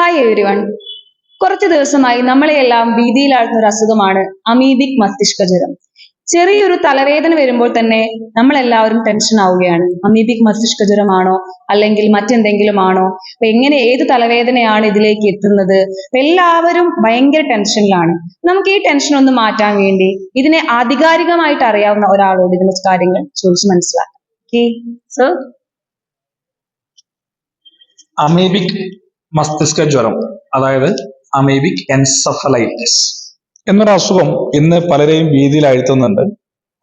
Hi everyone കുറച്ച് ദിവസമായി നമ്മളെയെല്ലാം ഭീതിയിലാഴ്ത്തുന്ന ഒരു അസുഖമാണ് അമീബിക് മസ്തിഷ്ക ജ്വരം. ചെറിയൊരു തലവേദന വരുമ്പോൾ തന്നെ നമ്മളെല്ലാവരും ടെൻഷൻ ആവുകയാണ്. അമീബിക് മസ്തിഷ്ക ജ്വരമാണോ? അല്ലെങ്കിൽ മറ്റെന്തെങ്കിലും ആണോ അപ്പൊ എങ്ങനെ ഏത് തലവേദനയാണ് ഇതിലേക്ക് എത്തുന്നത്? എല്ലാവരും ഭയങ്കര ടെൻഷനിലാണ് നമുക്ക് ഈ ടെൻഷൻ ഒന്ന് മാറ്റാൻ വേണ്ടി ഇതിനെ ആധികാരികമായിട്ട് അറിയാവുന്ന ഒരാളോട് ഇതിന്റെ കാര്യങ്ങൾ ചോദിച്ച് മനസ്സിലാക്കാം. സർ അമീബിക് മസ്തിഷ്ക ജ്വരം അതായത് അമീബിക് എൻസഫലൈറ്റിസ്. എന്നൊരു അസുഖം ഇന്ന് പലരെയും ഭീതിയിൽ അഴുത്തുന്നുണ്ട്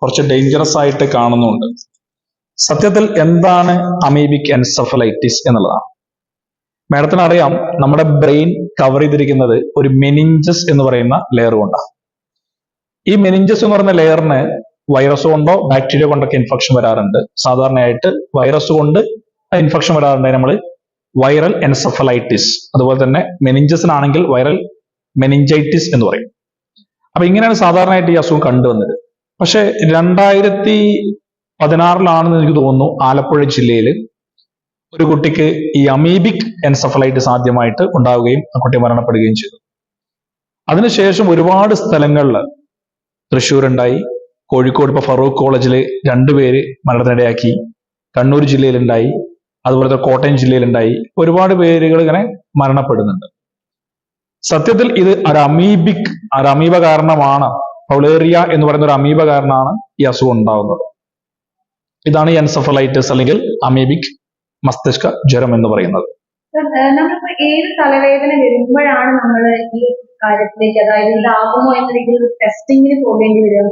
കുറച്ച് ഡേഞ്ചറസ് ആയിട്ട് കാണുന്നുണ്ട്. സത്യത്തിൽ എന്താണ് അമീബിക് എൻസഫലൈറ്റിസ് എന്നുള്ളതാണ്. മാഡത്തിന് അറിയാം നമ്മുടെ ബ്രെയിൻ കവർ ചെയ്തിരിക്കുന്നത് ഒരു മെനിഞ്ചസ് എന്ന് പറയുന്ന ലെയർ കൊണ്ടാണ്. ഈ മെനിഞ്ചസ് എന്ന് പറയുന്ന ലെയറിന് വൈറസ് കൊണ്ടോ ബാക്ടീരിയ കൊണ്ടൊക്കെ ഇൻഫെക്ഷൻ വരാറുണ്ട്. സാധാരണയായിട്ട് വൈറസ് കൊണ്ട് ഇൻഫെക്ഷൻ വരാറുണ്ട് നമ്മൾ വൈറൽ എൻസഫലൈറ്റിസ് അതുപോലെ തന്നെ മെനിഞ്ചസിനാണെങ്കിൽ വൈറൽ മെനിഞ്ചൈറ്റിസ് എന്ന് പറയും. അപ്പൊ ഇങ്ങനെയാണ് സാധാരണയായിട്ട് ഈ അസുഖം കണ്ടുവന്നത്. പക്ഷെ രണ്ടായിരത്തി പതിനാറിലാണെന്ന് എനിക്ക് തോന്നുന്നു ആലപ്പുഴ ജില്ലയിൽ ഒരു കുട്ടിക്ക് ഈ അമീബിക് എൻസഫലൈറ്റിസ് ആദ്യമായിട്ട് ഉണ്ടാവുകയും ആ കുട്ടി മരണപ്പെടുകയും ചെയ്തു. അതിനുശേഷം ഒരുപാട് സ്ഥലങ്ങളിൽ തൃശ്ശൂർ ഉണ്ടായി കോഴിക്കോട് ഇപ്പൊ ഫറൂഖ് കോളേജിൽ രണ്ടുപേര് മരണത്തിനിടയാക്കി കണ്ണൂർ ജില്ലയിലുണ്ടായി അതുപോലെ തന്നെ കോട്ടയം ജില്ലയിലുണ്ടായി. ഒരുപാട് പേരുകൾ ഇങ്ങനെ മരണപ്പെടുന്നുണ്ട്. സത്യത്തിൽ ഇത് ഒരു അമീബിക് ഒരു അമീബ കാരണമാണ്. പൗളേറിയ എന്ന് പറയുന്ന ഒരു അമീബ കാരണമാണ് ഈ അസുഖം ഉണ്ടാകുന്നത് ഇതാണ് എൻസഫലൈറ്റിസ് അല്ലെങ്കിൽ അമീബിക് മസ്തിഷ്ക ജ്വരം എന്ന് പറയുന്നത്. ഏത് തലവേദന വരുമ്പോഴാണ് നമ്മൾ ഈ കാര്യത്തിലേക്ക് അതായത് ഇതാകുമോ ടെസ്റ്റിങ്ങിന് പോകേണ്ടി വരിക?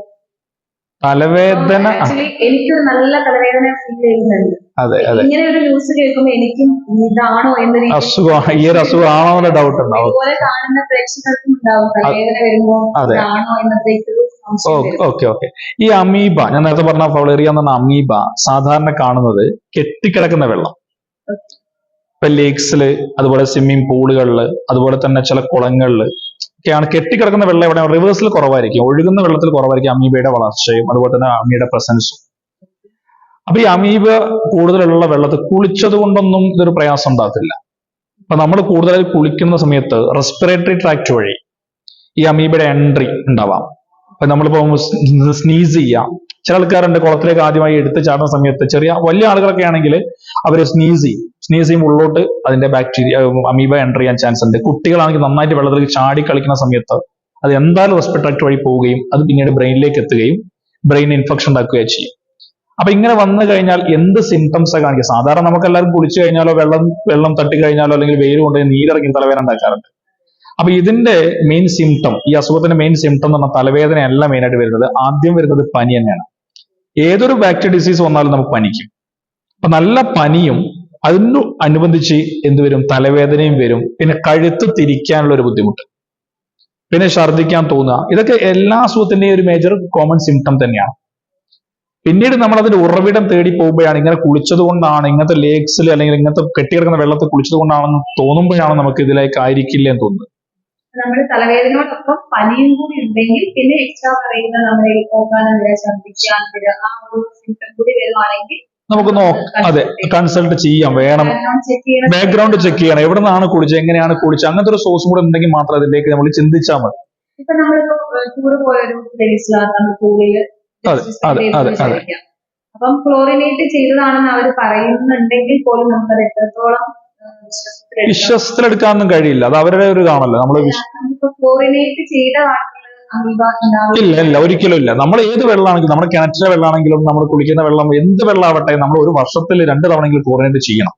തലവേദന ആക്ച്വലി എനിക്കൊരു നല്ല തലവേദന ഫീൽ ചെയ്യുന്നുണ്ട്. അതെ അതെ. ഇങ്ങനെ ഒരു ന്യൂസ് കേൾക്കുമ്പോൾ എനിക്കും ഇതാണോ എന്ന അസുഖം ഈ ഒരു അസുഖമാണോ എന്ന ഡൗട്ട് ഉണ്ടാവും. ഇതുപോലെ കാണുന്ന പ്രേക്ഷകർക്കും ഉണ്ടാവും. തലവേദന വരുമ്പോൾ ഇതാണോ എന്നത്തേക്ക്. Okay okay. ഈ അമീബ ഞാൻ നേരത്തെ പറഞ്ഞ ഫൗളേറിയ എന്ന് പറഞ്ഞ അമീബ സാധാരണ കാണുന്നത് കെട്ടിക്കിടക്കുന്ന വെള്ളം. ഇപ്പൊ ലേക്സിൽ അതുപോലെ സ്വിമ്മിംഗ് പൂളുകളിൽ അതുപോലെ തന്നെ ചില കുളങ്ങളിൽ ഒക്കെയാണ്. കെട്ടിക്കിടക്കുന്ന വെള്ളം എവിടെ റിവേഴ്സിൽ കുറവായിരിക്കും. ഒഴുകുന്ന വെള്ളത്തിൽ കുറവായിരിക്കും അമീബയുടെ വളർച്ചയും അതുപോലെ തന്നെ അമീബയുടെ പ്രസൻസും അപ്പൊ ഈ അമീബ കൂടുതലുള്ള വെള്ളത്തിൽ കുളിച്ചത് കൊണ്ടൊന്നും ഇതൊരു പ്രയാസം ഉണ്ടാകത്തില്ല. അപ്പൊ നമ്മൾ കൂടുതലായി കുളിക്കുന്ന സമയത്ത് റെസ്പിറേറ്ററി ട്രാക്ട് വഴി ഈ അമീബയുടെ എൻട്രി ഉണ്ടാവാം. അപ്പൊ നമ്മളിപ്പോ സ്നീസ് ചെയ്യാം. ചില ആൾക്കാരുണ്ട് കുളത്തിലേക്ക് ആദ്യമായി എടുത്ത് ചാടുന്ന സമയത്ത് ചെറിയ വലിയ ആളുകളൊക്കെ ആണെങ്കിൽ അവർ സ്നീസ് ചെയ്യും. സ്നീസ് ചെയ്യുമ്പോൾ ഉള്ളോട്ട് അതിന്റെ ബാക്ടീരിയ അമീബ എന്റർ ചെയ്യാൻ ചാൻസ് ഉണ്ട്. കുട്ടികളാണെങ്കിൽ നന്നായിട്ട് വെള്ളത്തിലേക്ക് ചാടി കളിക്കുന്ന സമയത്ത് അത് എന്തായാലും റെസ്പിറേറ്ററി വഴി പോവുകയും അത് പിന്നീട് ബ്രെയിനിലേക്ക് എത്തുകയും ബ്രെയിൻ ഇൻഫെക്ഷൻ ഉണ്ടാക്കുകയും ചെയ്യും. അപ്പൊ ഇങ്ങനെ വന്നു കഴിഞ്ഞാൽ എന്ത് സിംറ്റംസ് കാണിക്കുക? സാധാരണ നമുക്ക് എല്ലാവരും കുളിച്ചു കഴിഞ്ഞാലോ വെള്ളം വെള്ളം തട്ടി കഴിഞ്ഞാലോ അല്ലെങ്കിൽ വെയിൽ കൊണ്ട് നീരിറങ്ങി തലവേദന ഉണ്ടാക്കാറുണ്ട്. അപ്പൊ ഇതിന്റെ മെയിൻ സിംറ്റം ഈ അസുഖത്തിന്റെ മെയിൻ സിംറ്റം എന്ന് പറഞ്ഞാൽ തലവേദനയല്ല മെയിൻ ആയിട്ട് വരുന്നത്. ആദ്യം വരുന്നത് പനി തന്നെയാണ്. ഏതൊരു ബാക്ടീരിയ ഡിസീസ് വന്നാലും നമുക്ക് പനിക്കും. അപ്പൊ നല്ല പനിയും അതിനു അനുബന്ധിച്ച് എന്ത് വരും? തലവേദനയും വരും. പിന്നെ കഴുത്ത് തിരിക്കാനുള്ള ഒരു ബുദ്ധിമുട്ട്. പിന്നെ ഛർദ്ദിക്കാൻ തോന്നുക. ഇതൊക്കെ എല്ലാ അസുഖത്തിന്റെയും ഒരു മേജർ കോമൺ സിംറ്റം തന്നെയാണ്. പിന്നീട് നമ്മൾ അതിന്റെ ഉറവിടം തേടി പോകുമ്പോഴാണ് ഇങ്ങനെ കുളിച്ചത് കൊണ്ടാണ് ഇങ്ങനത്തെ ലേക്സിൽ അല്ലെങ്കിൽ ഇങ്ങനത്തെ കെട്ടിക്കിടക്കുന്ന വെള്ളത്തിൽ കുളിച്ചത് കൊണ്ടാണെന്ന് തോന്നുമ്പോഴാണ് നമുക്ക് ഇതിലേക്ക് ആയിരിക്കില്ല എന്ന് തോന്നുന്നത്. നമ്മുടെ തലവേദനയോടൊപ്പം പനിയും കൂടി ഉണ്ടെങ്കിൽ പിന്നെ എക്സ്ട്രാ പറയുന്ന നമ്മുടെ ഈ പോകാനും വരിക ഛർദ്ദിക്കാൻ ആ ഒരു സിംറ്റം കൂടി വരുവാണെങ്കിൽ നമുക്ക് അതെ കൺസൾട്ട് ചെയ്യാം വേണം ബാക്ക്ഗ്രൗണ്ട് ചെക്ക് ചെയ്യണം എവിടെ നിന്നാണ് കുളിച്ചത് എങ്ങനെയാണ് കുളിച്ചത് അങ്ങനത്തെ ഒരു സോഴ്സും കൂടെ ഉണ്ടെങ്കിൽ മാത്രം അതിലേക്ക് നമ്മൾ ചിന്തിച്ചാൽ മതി ഇപ്പൊ നമ്മളിപ്പോ ടൂർ പോയൊരു പ്ലേസിലാണ്. അപ്പം ക്ലോറിനേറ്റ് ചെയ്തതാണെന്ന് അവർ പറയുന്നുണ്ടെങ്കിൽ പോലും നമുക്കത് എത്രത്തോളം? വിശ്വസത്തിലെടുക്കാനൊന്നും കഴിയില്ല. അത് അവരുടെ ഒരു ഇതാണല്ലോ. നമ്മൾ ഇല്ല ഇല്ല ഒരിക്കലും ഇല്ല. നമ്മൾ ഏത് വെള്ളമാണെങ്കിലും നമ്മുടെ കിണറ്റിലെ വെള്ളമാണെങ്കിലും നമ്മൾ കുളിക്കുന്ന വെള്ളം എന്ത് വെള്ളമാവട്ടെ നമ്മൾ ഒരു വർഷത്തിൽ രണ്ട് തവണയെങ്കിലും ക്ലോറിനേറ്റ് ചെയ്യണം.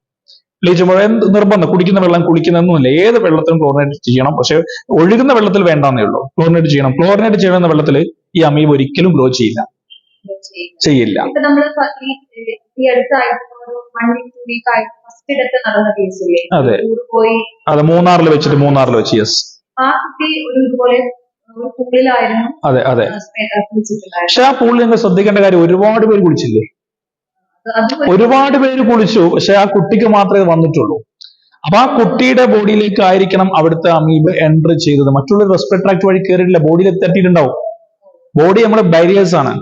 എന്ത് നിർബന്ധം? കുടിക്കുന്ന വെള്ളം കുളിക്കുന്നൊന്നുമില്ല ഏത് വെള്ളത്തിലും ക്ലോറിനേറ്റ് ചെയ്യണം. പക്ഷെ ഒഴുകുന്ന വെള്ളത്തിൽ വേണ്ടെന്നേ ഉള്ളൂ. ക്ലോറിനേറ്റ് ചെയ്യണം. ക്ലോറിനേറ്റ് ചെയ്യുന്ന വെള്ളത്തിൽ ഈ അമീബ് ഒരിക്കലും ഗ്രോ ചെയ്യില്ല. ചെയ്യില്ല. ഫസ്റ്റ് നടന്ന കേസില്ലേ അതെ. പോയി. അതെ മൂന്നാറിൽ വെച്ചിട്ട് മൂന്നാറിൽ വെച്ച് യെസ് ആ കുട്ടി ഒരു ഇതുപോലെ ഒരു പൂളിലായിരുന്നു. അതെ അതെ. പക്ഷെ ആ പൂളിൽ നിങ്ങൾ ശ്രദ്ധിക്കേണ്ട കാര്യം ഒരുപാട് പേര് കുളിച്ചില്ലേ? അത് ഒരുപാട് പേര് കുളിച്ചു പക്ഷെ ആ കുട്ടിക്ക് മാത്രമേ വന്നിട്ടുള്ളൂ. അപ്പൊ ആ കുട്ടിയുടെ ബോഡിയിലേക്ക് ആയിരിക്കണം അവിടുത്തെ അമീബ് എൻട്രി ചെയ്തത്. മറ്റുള്ള റെസ്പിറേറ്ററി ആക്ട് വഴി കയറിയിട്ടില്ല ബോഡിയിൽ എത്തിയിട്ടുണ്ടാവും. ബോഡി നമ്മുടെ ബാരിയേഴ്സ് ആണ്.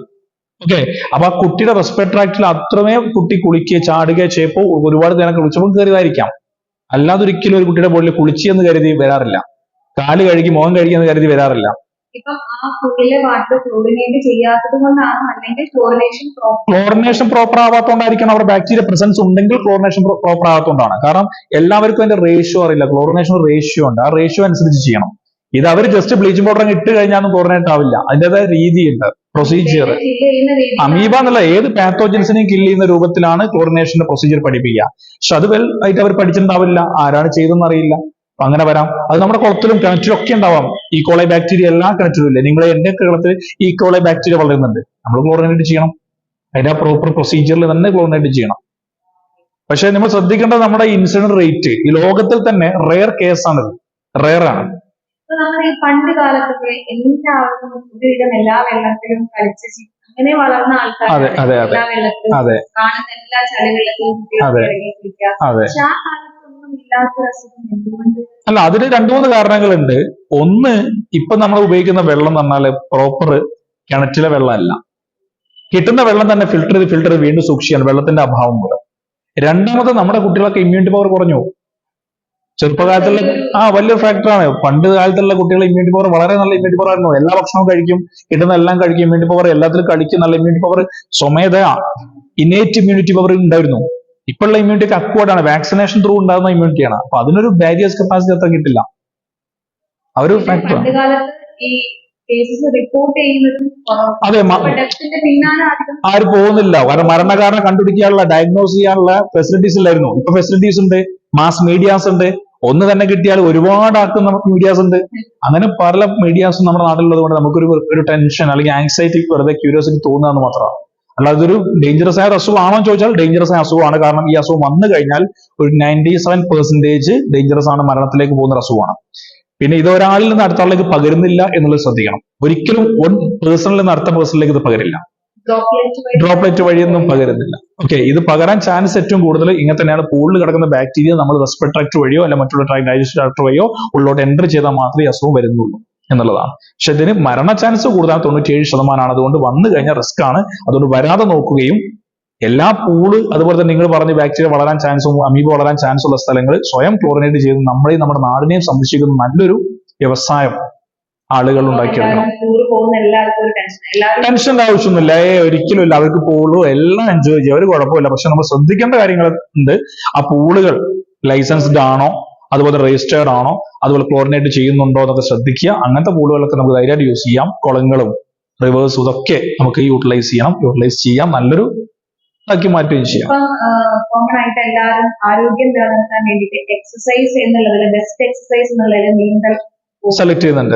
ഓക്കെ അപ്പൊ ആ കുട്ടിയുടെ റെസ്പെക്ട്രാക്ടിൽ അത്രമേ കുട്ടി കുളിക്കുക ചാടുകയോ ചെയ്യപ്പോ ഒരുപാട് നേരം കുളിച്ചപ്പോൾ കയറിയതായിരിക്കാം അല്ലാതെ ഒരിക്കലും ഒരു കുട്ടിയുടെ ബോഡിയിൽ കുളിച്ച് എന്ന് കരുതി വരാറില്ല. കാൽ കഴുകി മുഖം കഴുകി എന്ന് കരുതി വരാറില്ല. ക്ലോറിനേഷൻ പ്രോപ്പർ ആവാത്തോണ്ടായിരിക്കണം അവിടെ ബാക്ടീരിയ പ്രസൻസ് ഉണ്ടെങ്കിൽ ക്ലോറിനേഷൻ പ്രോപ്പർ ആവാത്തോണ്ടാണ്. കാരണം എല്ലാവർക്കും അതിന്റെ റേഷ്യോ അറിയില്ല. ക്ലോറിനേഷൻ റേഷ്യോ ഉണ്ട്. ആ റേഷ്യോ അനുസരിച്ച് ചെയ്യണം. ഇത് അവർ ജസ്റ്റ് ബ്ലീച്ചിങ് പൗഡർ അങ്ങ് ഇട്ട് കഴിഞ്ഞാൽ കുറഞ്ഞിട്ടാവില്ല ആവില്ല അതിന്റേതായ രീതിയുണ്ട് പ്രൊസീജിയർ അമീബ എന്നുള്ള ഏത് പാത്തോജൻസിനെയും കില്ല് ചെയ്യുന്ന രൂപത്തിലാണ് ക്ലോറിനേഷന്റെ പ്രൊസീജിയർ പഠിപ്പിക്കുക. പക്ഷെ അത് വെൽ ആയിട്ട് അവർ പഠിച്ചിട്ടുണ്ടാവില്ല. ആരാണ് ചെയ്തെന്ന് അറിയില്ല. അങ്ങനെ വരാം. അത് നമ്മുടെ കുളത്തിലും കിണറ്റിലും ഒക്കെ ഉണ്ടാവാം. ഈ കോളെ ബാക്ടീരിയ എല്ലാ കിണറ്റിലും ഇല്ലേ നിങ്ങൾ എന്റെ കിണത്തിൽ ഈ കോളെ ബാക്ടീരിയ വളരുന്നുണ്ട്. നമ്മൾ ക്ലോറിനേറ്റ് ചെയ്യണം. അതിന്റെ ആ പ്രോപ്പർ പ്രൊസീജിയറിൽ തന്നെ ക്ലോറിനേറ്റ് ചെയ്യണം. പക്ഷെ നമ്മൾ ശ്രദ്ധിക്കേണ്ടത് നമ്മുടെ ഇൻസിഡന്റ് റേറ്റ് ഈ ലോകത്തിൽ തന്നെ റെയർ കേസാണിത് റെയർ ആണ്. നമ്മുടെ ഈ പണ്ട് കാലത്തൊക്കെ എല്ലാവർക്കും ഒരുവിധം എല്ലാ വെള്ളത്തിലും കളിച്ച് അങ്ങനെ വളർന്ന ആൾക്കാർ. എല്ലാ വെള്ളത്തിലും കാണുന്ന എല്ലാ ചളിവെള്ളത്തിലും കുട്ടികൾ പക്ഷെ ആ കാലത്തൊന്നും ഇല്ലാത്ത അസുഖം എന്തുകൊണ്ട്? അല്ല അതിന് രണ്ടു മൂന്ന് കാരണങ്ങളുണ്ട്. ഒന്ന് ഇപ്പൊ നമ്മൾ ഉപയോഗിക്കുന്ന വെള്ളം എന്ന് പറഞ്ഞാൽ പ്രോപ്പർ കിണറ്റിലെ വെള്ളമല്ല. കിട്ടുന്ന വെള്ളം തന്നെ ഫിൽട്ടർ ചെയ്ത് ഫിൽട്ടർ ചെയ്ത് വീണ്ടും സൂക്ഷിക്കുകയാണ് വെള്ളത്തിന്റെ അഭാവം മൂലം. രണ്ടാമത് നമ്മുടെ കുട്ടികളൊക്കെ ഇമ്മ്യൂണിറ്റി പവർ കുറഞ്ഞു ചെറുപ്പകാലത്തുള്ള ആ വലിയ ഫാക്ടറാണ് പണ്ട് കാലത്തുള്ള കുട്ടികളുടെ ഇമ്മ്യൂണിറ്റി പവർ വളരെ നല്ല ഇമ്മ്യൂണിറ്റി പവർ ആയിരുന്നു. എല്ലാ ഭക്ഷണവും കഴിക്കും കിട്ടുന്ന എല്ലാം കഴിക്കും. ഇമ്മ്യൂണിറ്റി പവർ എല്ലാത്തിലും കളിക്കും നല്ല ഇമ്മ്യൂണിറ്റി പവർ സ്വമേധയാ. ഇന്നേറ്റ് ഇമ്മ്യൂണിറ്റി പവർ ഉണ്ടായിരുന്നു. ഇപ്പോഴുള്ള ഇമ്മ്യൂണിറ്റി അക്വേർഡ് ആണ് വാക്സിനേഷൻ ത്രൂ ഉണ്ടാകുന്ന ഇമ്മ്യൂണിറ്റിയാണ് അപ്പൊ അതിനൊരു ബാരിയേഴ്സ് കപ്പാസിറ്റി അത്ര കിട്ടില്ല. ആ ഒരു ഫാക്ടറാണ് അതെ ആരും പോകുന്നില്ല. കാരണം മരണകാരണം കണ്ടുപിടിക്കാനുള്ള ഡയഗ്നോസ് ചെയ്യാനുള്ള ഫെസിലിറ്റീസ് ഇല്ലായിരുന്നു. ഇപ്പൊ ഫെസിലിറ്റീസ് ഉണ്ട് മാസ് മീഡിയാസ് ഉണ്ട്. ഒന്ന് തന്നെ കിട്ടിയാൽ ഒരുപാട് ആൾക്ക് നമുക്ക് മീഡിയാസ് ഉണ്ട്. അങ്ങനെ പല മീഡിയാസും നമ്മുടെ നാട്ടിലുള്ളത് കൊണ്ട് നമുക്കൊരു ഒരു ടെൻഷൻ അല്ലെങ്കിൽ ആങ്സൈറ്റി വെറുതെ ക്യൂരിയോസിറ്റി തോന്നുകയെന്ന് മാത്രമാണ് അല്ലാതെ ഒരു ഡേഞ്ചറസ് ആയ അസുഖമാണോ എന്ന് ചോദിച്ചാൽ ഡേഞ്ചറസ് ആയ അസുഖമാണ്. കാരണം ഈ അസുഖം വന്നു കഴിഞ്ഞാൽ ഒരു നയന്റി സെവൻ പെർസെന്റേജ് ഡേഞ്ചറസ് ആണ് മരണത്തിലേക്ക് പോകുന്ന ഒരു അസുഖമാണ്. പിന്നെ ഇത് ഒരാളിൽ നിന്ന് അടുത്ത ആളിലേക്ക് പകരുന്നില്ല എന്നുള്ളത് ശ്രദ്ധിക്കണം. ഒരിക്കലും വൺ പേഴ്സണിൽ നിന്ന് അടുത്ത പേഴ്സണിലേക്ക് ഇത് പകരില്ല. ഡ്രോപ്ലെറ്റ് വഴിയൊന്നും പകരുന്നില്ല. ഓക്കെ ഇത് പകരാൻ ചാൻസ് ഏറ്റവും കൂടുതൽ ഇങ്ങനെ തന്നെയാണ് പൂളിൽ കിടക്കുന്ന ബാക്ടീരിയ നമ്മൾ റെസ്പിറേറ്ററി വഴിയോ അല്ല മറ്റുള്ള ഡൈജസ്റ്റ് ഡാക്ടർ വഴിയോ ഉള്ളോട്ട് എന്റർ ചെയ്താൽ മാത്രമേ അസുഖം വരുന്നുള്ളൂ എന്നുള്ളതാണ്. പക്ഷെ ഇതിന് മരണ ചാൻസ് കൂടുതലാണ് തൊണ്ണൂറ്റിയേഴ് ശതമാനമാണ് അതുകൊണ്ട് വന്നു കഴിഞ്ഞാൽ റിസ്ക് ആണ്. അതുകൊണ്ട് വരാതെ നോക്കുകയും എല്ലാ പൂൾ അതുപോലെ തന്നെ നിങ്ങൾ പറഞ്ഞ ബാക്ടീരിയ വളരാൻ ചാൻസും അമീബ വളരാൻ ചാൻസ് ഉള്ള സ്ഥലങ്ങൾ സ്വയം ക്ലോറിനേറ്റ് ചെയ്ത് നമ്മളെയും നമ്മുടെ നാടിനെയും സംരക്ഷിക്കുന്ന നല്ലൊരു വ്യവസായം. ആളുകൾ ഉണ്ടാക്കിയെടുക്കണം ടൂർ പോകുന്ന എല്ലാവർക്കും ടെൻഷൻ എല്ലാവരും ടെൻഷന്റെ ആവശ്യമൊന്നുമില്ല. ഏ ഒരിക്കലും ഇല്ല. അവർക്ക് പൂൾ എല്ലാം എൻജോയ് ചെയ്യാം. ഒരു കുഴപ്പമില്ല. പക്ഷെ നമ്മൾ ശ്രദ്ധിക്കേണ്ട കാര്യങ്ങൾ ഉണ്ട്. ആ പൂളുകൾ ലൈസൻസ്ഡ് ആണോ? അതുപോലെ രജിസ്റ്റേർഡ് ആണോ? അതുപോലെ ക്ലോറിനേറ്റ് ചെയ്യുന്നുണ്ടോ എന്നൊക്കെ ശ്രദ്ധിക്കുക. അങ്ങനത്തെ പൂളുകളൊക്കെ നമുക്ക് ധൈര്യമായിട്ട് യൂസ് ചെയ്യാം. കുളങ്ങളും റിവേഴ്സും ഇതൊക്കെ നമുക്ക് യൂട്ടിലൈസ് ചെയ്യണം. യൂട്ടിലൈസ് ചെയ്യാം. നല്ലൊരു ആക്കി മാറ്റുകയും ചെയ്യാം. കോമൺ ആയിട്ട് എല്ലാവരും ആരോഗ്യം നിലനിർത്താൻ വേണ്ടിയിട്ട് എക്സസൈസ് എന്നുള്ളതിൽ ബെസ്റ്റ് എക്സസൈസ് എന്നുള്ളതിൽ നീന്തൽ സെലക്ട് ചെയ്യുന്നുണ്ട്.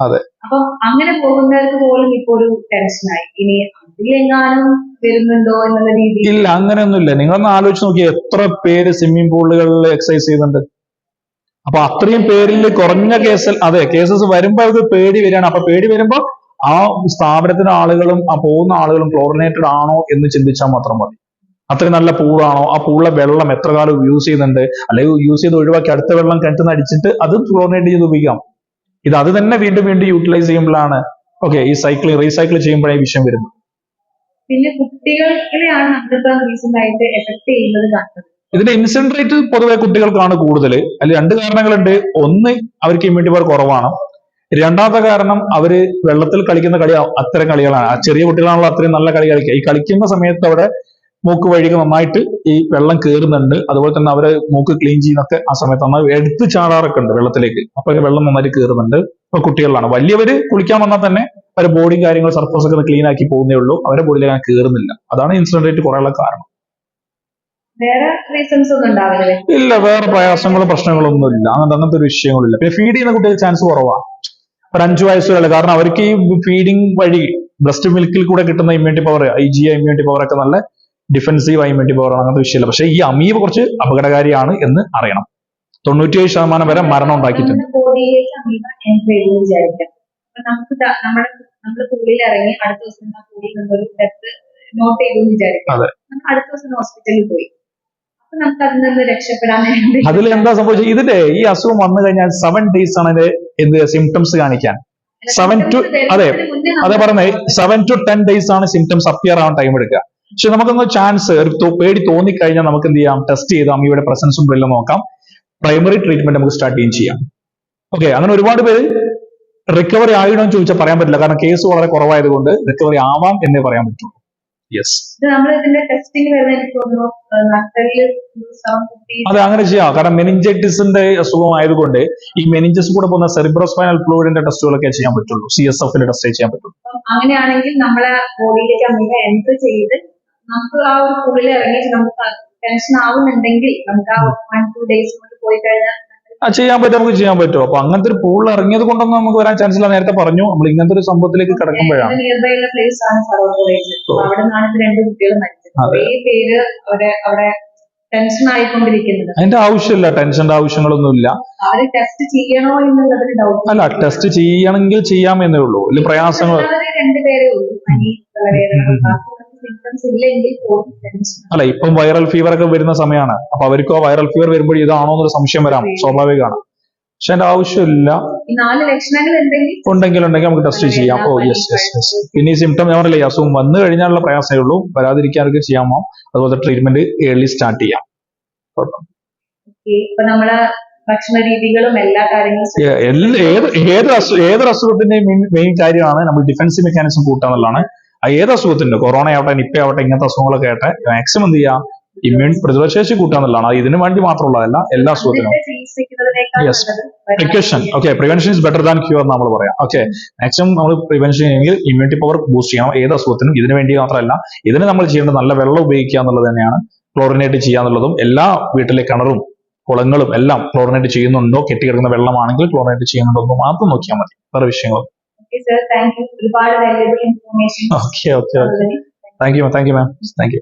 അതെ. അപ്പം അങ്ങനെ പോകുന്നവർക്ക് പോലും ഇപ്പൊ ഒരു ടെൻഷനായി ഇനി അതിലെങ്ങാനും വരുന്നുണ്ടോ എന്നുള്ള രീതിയിൽ? ഇല്ല അങ്ങനെയൊന്നുമില്ല. നിങ്ങളൊന്ന് ആലോചിച്ച് നോക്കിയേ എത്ര പേര് സ്വിമ്മിംഗ് പൂളുകളിൽ എക്സസൈസ് ചെയ്യുന്നുണ്ട്? അപ്പൊ അത്രയും പേരിൽ കുറഞ്ഞ കേസിൽ അതെ കേസസ് വരുമ്പോ അത് പേടി വരികയാണ്. അപ്പൊ പേടി വരുമ്പോ ആ സ്ഥാപനത്തിന് ആളുകളും ആ പോകുന്ന ആളുകളും ക്ലോറിനേറ്റഡ് ആണോ എന്ന് ചിന്തിച്ചാൽ മാത്രം മതി. അത്രയും നല്ല പൂളാണോ? ആ പൂളിലെ വെള്ളം എത്ര കാലം യൂസ് ചെയ്യുന്നുണ്ട്? അല്ലെങ്കിൽ യൂസ് ചെയ്ത് ഒഴിവാക്കി അടുത്ത വെള്ളം കിണറ്റിൽ നിന്ന് അടിച്ചിട്ട് അത് ക്ലോറിനേറ്റ് ചെയ്ത് ഉപയോഗിക്കാം. ഇത് അത് തന്നെ വീണ്ടും വീണ്ടും യൂട്ടിലൈസ് ചെയ്യുമ്പോഴാണ് ഓക്കെ ഈ സൈക്കിൾ റീസൈക്കിൾ ചെയ്യുമ്പോഴേ വിഷയം വരുന്നത്. പിന്നെ കുട്ടികളെയാണ് നമ്മളിപ്പോ റീസെന്റ് ആയിട്ട് എഫക്ട് ചെയ്യുന്നത് ഇതിന്റെ ഇൻസിഡന്റ് റേറ്റ് പൊതുവെ കുട്ടികൾക്കാണ് കൂടുതൽ. അതിൽ രണ്ട് കാരണങ്ങളുണ്ട്. ഒന്ന് അവർക്ക് ഇമ്മ്യൂണിറ്റി പവർ കുറവാണ്. രണ്ടാമത്തെ കാരണം അവർ വെള്ളത്തിൽ കളിക്കുന്ന കളി അത്തരം കളികളാണ്. ആ ചെറിയ കുട്ടികളാണല്ലോ അത്രയും നല്ല കളി കളിക്കുക. ഈ കളിക്കുന്ന സമയത്ത് അവിടെ മൂക്ക് വഴിക്ക് നന്നായിട്ട് ഈ വെള്ളം കയറുന്നുണ്ട് അതുപോലെ തന്നെ അവരെ മൂക്ക് ക്ലീൻ ചെയ്യുന്നൊക്കെ ആ സമയത്ത് നന്നായി എടുത്ത് ചാടാറൊക്കെ ഉണ്ട് വെള്ളത്തിലേക്ക്. അപ്പൊ വെള്ളം നന്നായിട്ട് കയറുന്നുണ്ട് അപ്പൊ കുട്ടികളിലാണ്. വലിയവര് കുളിക്കാൻ വന്നാൽ തന്നെ അവരെ ബോഡി കാര്യങ്ങൾ സർഫസ് ഒക്കെ ക്ലീൻ ആക്കി പോകുന്നേ ഉള്ളൂ. അവരെ ബോഡിയിൽ അങ്ങനെ കയറുന്നില്ല അതാണ് ഇൻസിഡന്റ് റേറ്റ് കുറയുള്ള കാരണം. ഒന്നും ഇല്ല വേറെ പ്രയാസങ്ങളും പ്രശ്നങ്ങളൊന്നും ഇല്ല. അങ്ങനത്തെ അങ്ങനത്തെ ഒരു വിഷയങ്ങളില്ല പിന്നെ ഫീഡ് ചെയ്യുന്ന കുട്ടികൾ ചാൻസ് കുറവാണ് ഒരു അഞ്ചു വയസ്സുള്ള കാരണം അവർക്ക് ഈ ഫീഡിങ് വഴി ബ്രസ്റ്റ് മിൽക്കിൽ കൂടെ കിട്ടുന്ന immunity power I G immunity power ഒക്കെ നല്ല ഡിഫൻസീവ് വേണ്ടി പവർ അങ്ങനത്തെ വിഷയമില്ല. പക്ഷേ ഈ അമീബ കുറച്ച് അപകടകാരിയാണ് എന്ന് അറിയണം. തൊണ്ണൂറ്റിയേഴ് ശതമാനം വരെ മരണം ഉണ്ടാക്കിയിട്ടുണ്ട്. അതെ. അതിൽ എന്താ സംഭവിച്ചത്? ഇതിന്റെ ഈ അസുഖം വന്നു കഴിഞ്ഞാൽ സെവൻ ഡേയ്സ് ആണ് ഇതിന്റെ എന്ത് സിംറ്റംസ് കാണിക്കാൻ. സെവൻ ടു അതെ, അതെ പറഞ്ഞേ സെവൻ ടു ടെൻ ഡേയ്സ് ആണ് സിംറ്റംസ് അപ്പിയർ ആവാൻ ടൈം എടുക്കുക. പക്ഷെ നമുക്കൊന്ന് ചാൻസ് ഒരു പേടി തോന്നിക്കഴിഞ്ഞാൽ നമുക്ക് എന്ത് ചെയ്യാം ടെസ്റ്റ് ചെയ്ത് അമ്മയുടെ പ്രസൻസും ബ്രില്ലും നോക്കാം. പ്രൈമറി ട്രീറ്റ്മെന്റ് നമുക്ക് സ്റ്റാർട്ട് ചെയ്യുകയും ചെയ്യാം. ഓക്കെ അങ്ങനെ ഒരുപാട് പേര് റിക്കവറി ആയിടോ എന്ന് ചോദിച്ചാൽ പറയാൻ പറ്റില്ല. കാരണം കേസ് വളരെ കുറവായതുകൊണ്ട് റിക്കവറി ആവാം എന്നേ പറയാൻ പറ്റുള്ളൂ. യെസ് അതെ അങ്ങനെ ചെയ്യാം. കാരണം മെനിഞ്ചൈറ്റിസിന്റെ അസുഖമായതുകൊണ്ട് ഈ മെനിഞ്ചസ് കൂടെ പോകുന്ന സെറിബ്രോസ്പൈനൽ ഫ്ലൂയിഡിന്റെ ടെസ്റ്റുകളൊക്കെ ചെയ്യാൻ പറ്റുള്ളൂ. സി എസ് എഫിന്റെ ടെസ്റ്റ് ചെയ്യാൻ പറ്റുള്ളൂ. അങ്ങനെയാണെങ്കിൽ നമ്മളെ ബോഡിയിലേക്ക് അമിത എൻട്രി ചെയ്ത് നമുക്ക് ആ ഒരു പുള്ളിൽ ഇറങ്ങിയിട്ട് നമുക്ക് ടെൻഷൻ ആവുന്നുണ്ടെങ്കിൽ നമുക്ക് ആ വൺ ടു ഡേയ്സ് കൊണ്ട് പോയി കഴിഞ്ഞാൽ ചെയ്യാൻ പറ്റും നമുക്ക് ചെയ്യാൻ പറ്റും. അപ്പൊ അങ്ങനത്തെ ഒരു പൂളിൽ ഇറങ്ങിയത് കൊണ്ടൊന്നും നമുക്ക് വരാൻ ചാൻസ് ഇല്ല. നേരത്തെ പറഞ്ഞു നമ്മൾ ഇങ്ങനത്തെ ഒരു സംഭവത്തിലേക്ക് കിടക്കുമ്പോഴാണ്. അതിന്റെ ആവശ്യമില്ല ടെൻഷന്റെ ആവശ്യങ്ങളൊന്നും ഇല്ല അല്ല ടെസ്റ്റ് ചെയ്യണമെങ്കിൽ ചെയ്യാമെന്നേ ഉള്ളൂ. പ്രയാസങ്ങൾ രണ്ടുപേരേ ഉള്ളൂ. അല്ല ഇപ്പം വൈറൽ ഫീവർ ഒക്കെ വരുന്ന സമയമാണ് അപ്പൊ അവർക്കോ വൈറൽ ഫീവർ വരുമ്പോൾ ഇതാണോ എന്നൊരു സംശയം വരാം. സ്വാഭാവികമാണ്. പക്ഷെ അതിന്റെ ആവശ്യമില്ല. ഉണ്ടെങ്കിൽ ഉണ്ടെങ്കിൽ നമുക്ക് ടെസ്റ്റ് ചെയ്യാം. ഓ യെസ് യെസ് യെസ് പിന്നെ ഈ സിംറ്റം ഞാൻ പറഞ്ഞില്ലേ അസുഖം വന്നു കഴിഞ്ഞാലുള്ള പ്രയാസമേ ഉള്ളൂ. വരാതിരിക്കാനൊക്കെ ചെയ്യാമോ അതുപോലെ ട്രീറ്റ്മെന്റ് ഏർലി സ്റ്റാർട്ട് ചെയ്യാം. ഭക്ഷണ രീതികളും എല്ലാ കാര്യങ്ങളും ഏത് അസുഖത്തിന്റെയും മെയിൻ കാര്യമാണ്. നമ്മൾ ഡിഫൻസ് മെക്കാനിസം ആ ഏത് അസുഖത്തിന്റെ കൊറോണ ആവട്ടെ നിപ്പ ആവട്ടെ ഇങ്ങനത്തെ അസുഖങ്ങളൊക്കെ ആവട്ടെ മാക്സിമം എന്ത് ചെയ്യുക ഇമ്മ്യൂൺ പ്രതിരോധശേഷി കൂട്ടുക എന്നുള്ളതാണ്. അത് ഇതിനു വേണ്ടി മാത്രമുള്ളതല്ല എല്ലാ അസുഖത്തിനും yes precaution okay prevention is better than cure നമ്മൾ പറയാം. ഓക്കെ മാക്സിമം നമ്മൾ പ്രിവെൻഷൻ ചെയ്യണമെങ്കിൽ ഇമ്മ്യൂണിറ്റി പവർ ബൂസ്റ്റ് ചെയ്യണം. ഏത് അസുഖത്തിനും ഇതിനു വേണ്ടി മാത്രമല്ല ഇതിന് നമ്മൾ ചെയ്യേണ്ടത് നല്ല വെള്ളം ഉപയോഗിക്കുക എന്നുള്ളത് തന്നെയാണ്. ക്ലോറിനേറ്റ് ചെയ്യുക എന്നുള്ളതും എല്ലാ വീട്ടിലെ കിണറും കുളങ്ങളും എല്ലാം ക്ലോറിനേറ്റ് ചെയ്യുന്നുണ്ടോ? കെട്ടിക്കിടക്കുന്ന വെള്ളമാണെങ്കിൽ ക്ലോറിനേറ്റ് ചെയ്യുന്നുണ്ടോ എന്ന് മാത്രം നോക്കിയാൽ മതി. വേറെ വിഷയങ്ങളും ഓക്കെ സർ താങ്ക് യു ഒരുപാട് valuable information okay okay thank you thank you ma'am thank you